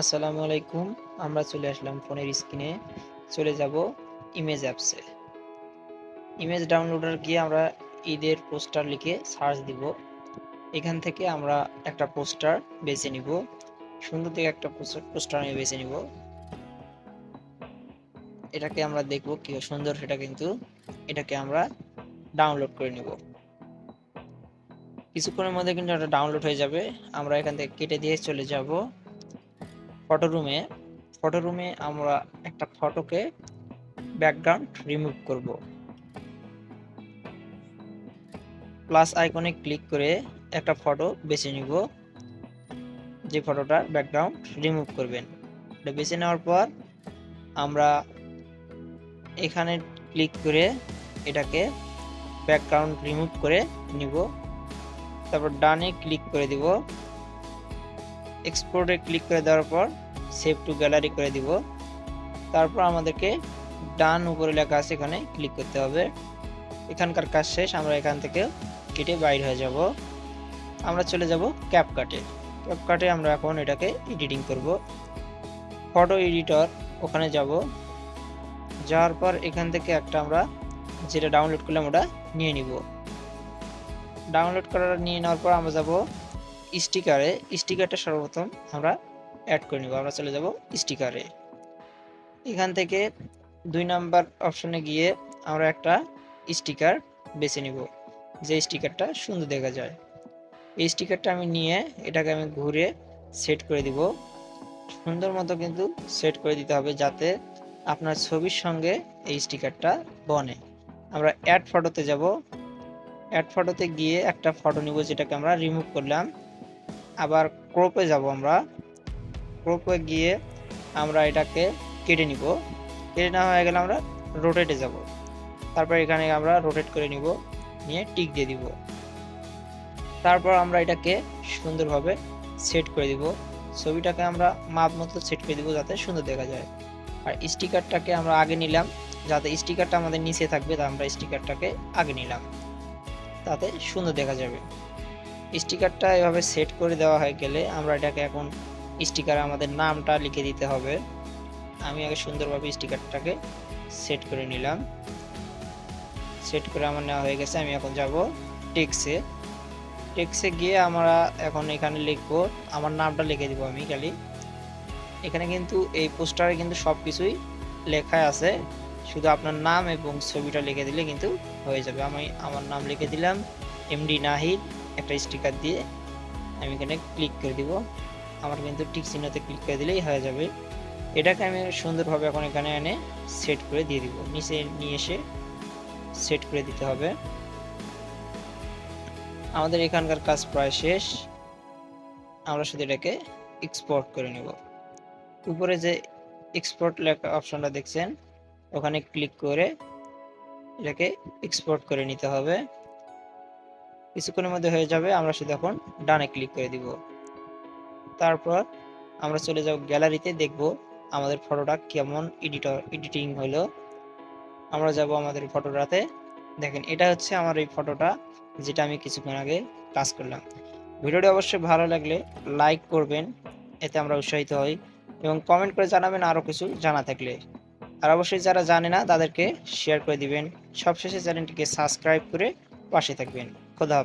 আসসালামু আলাইকুম। আমরা চলে আসলাম ফোনের স্ক্রিনে। চলে যাব ইমেজ অ্যাপসে ইমেজ ডাউনলোডার গিয়ে আমরা ঈদের পোস্টার লিখে সার্চ দিব। এখান থেকে আমরা একটা পোস্টার বেছে নিব। সুন্দর থেকে একটা পোস্টার আমি বেছে নিব। এটাকে আমরা দেখব কি সুন্দর সেটা কিন্তু এটাকে আমরা ডাউনলোড করে নিব। কিছুক্ষণের মধ্যে কিন্তু এটা ডাউনলোড হয়ে যাবে। আমরা এখান থেকে কেটে দিয়ে চলে যাব। ফটো রুমে ফটো রুমে আমরা একটা ফটোকে ব্যাকগ্রাউন্ড রিমুভ করব। প্লাস আইকনে ক্লিক করে একটা ফটো বেছে নিব। যে ফটোটার ব্যাকগ্রাউন্ড রিমুভ করবেন। এটা বেছে নেওয়ার পর আমরা এখানে ক্লিক করে এটাকে ব্যাকগ্রাউন্ড রিমুভ করে নিব। তারপর ডানে ক্লিক করে দিব। এক্সপোর্টে ক্লিক করে দেওয়ার পর সেভ টু গ্যালারি করে দিব। তারপর আমাদেরকে ডান উপরে লেখা আছে এখানে ক্লিক করতে হবে। এখানকার কাজ শেষ, আমরা এখান থেকে কেটে বাইর হয়ে যাব। আমরা চলে যাব ক্যাপকাটে ক্যাপকাটে আমরা এখন এটাকে এডিটিং করব। ফটো এডিটর ওখানে যাব। যাওয়ার পর এখান থেকে একটা আমরা যেটা ডাউনলোড করলাম ওটা নিয়ে নিব। ডাউনলোড করার নিয়ে নেওয়ার পর আমরা যাব স্টিকারে, স্টিকারটা সর্বপ্রথম আমরা অ্যাড করে নিব। আমরা চলে যাব স্টিকারে। এখান থেকে দুই নাম্বার অপশনে গিয়ে আমরা একটা স্টিকার বেছে নিব, যে স্টিকারটা সুন্দর দেখা যায়। এই স্টিকারটা আমি নিয়ে এটাকে আমি ঘুরে সেট করে দিব। সুন্দর মতো কিন্তু সেট করে দিতে হবে যাতে আপনার ছবির সঙ্গে এই স্টিকারটা বনে। আমরা অ্যাড ফটোতে যাব। অ্যাড ফটোতে গিয়ে একটা ফটো নিব যেটাকে আমরা রিমুভ করলাম। আবার ক্রপে যাব আমরা। ক্রপে গিয়ে আমরা এটাকে কেটে নিব। কেটে নেওয়া হয়ে গেলে আমরা রোটেটে যাব। তারপর এখানে আমরা রোটেট করে নিব, নিয়ে টিক দিয়ে দিব। তারপর আমরা এটাকে সুন্দরভাবে সেট করে দিব। ছবিটাকে আমরা মাপ মতো সেট করে দিব যাতে সুন্দর দেখা যায়। আর স্টিকারটাকে আমরা আগে নিলাম, যাতে স্টিকারটা আমাদের নিচে থাকবে, তা আমরা স্টিকারটাকে আগে নিলাম। তাতে সুন্দর দেখা যাবে। স্টিকারটা এভাবে সেট করে দেওয়া হয়ে গেলে আমরা এটাকে এখন স্টিকারে আমাদের নামটা লিখে দিতে হবে। আমি আগে সুন্দরভাবে স্টিকারটাকে সেট করে নিলাম। সেট করে আমার নেওয়া হয়ে গেছে, আমি এখন যাব টেক্সে টেক্সে গিয়ে আমরা এখন এখানে লিখব, আমার নামটা লিখে দিব আমি খালি। এখানে কিন্তু এই পোস্টারে কিন্তু সব কিছুই লেখা আছে। শুধু আপনার নাম এবং ছবিটা লিখে দিলে কিন্তু হয়ে যাবে। আমি আমার নাম লিখে দিলাম এমডি নাহিদ। একটা স্টিকার দিয়ে আমি এখানে ক্লিক করে দিব। আমার কিন্তু টিক চিহ্নতে ক্লিক করে দিলেই হয়ে যাবে। এটাকে আমি সুন্দরভাবে এখন এখানে এনে সেট করে দিয়ে দিব। নিচে নিয়ে এসে সেট করে দিতে হবে। আমাদের এখানকার কাজ প্রায় শেষ। আমরা শুধু এটাকে এক্সপোর্ট করে নেব। উপরে যে এক্সপোর্ট লেখা অপশনটা দেখছেন, ওখানে ক্লিক করে এটাকে এক্সপোর্ট করে নিতে হবে। কিছুক্ষণের মধ্যে হয়ে যাবে, আমরা শুধু এখন ডানে ক্লিক করে দিব। তারপর আমরা চলে যাব গ্যালারিতে দেখব আমাদের ফটোটা কেমন এডিটর এডিটিং হলো। আমরা যাব আমাদের ফটোটাতে দেখেন, এটা হচ্ছে আমার এই ফটোটা যেটা আমি কিছুক্ষণ আগে কাজ করলাম। ভিডিওটি অবশ্যই ভালো লাগলে লাইক করবেন, এতে আমরা উৎসাহিত হই এবং কমেন্ট করে জানাবেন আরও কিছু জানা থাকলে। আর অবশ্যই যারা জানে না, তাদেরকে শেয়ার করে দিবেন। সবশেষে চ্যানেলটিকে সাবস্ক্রাইব করে পাশে থাকবেন। খোদা।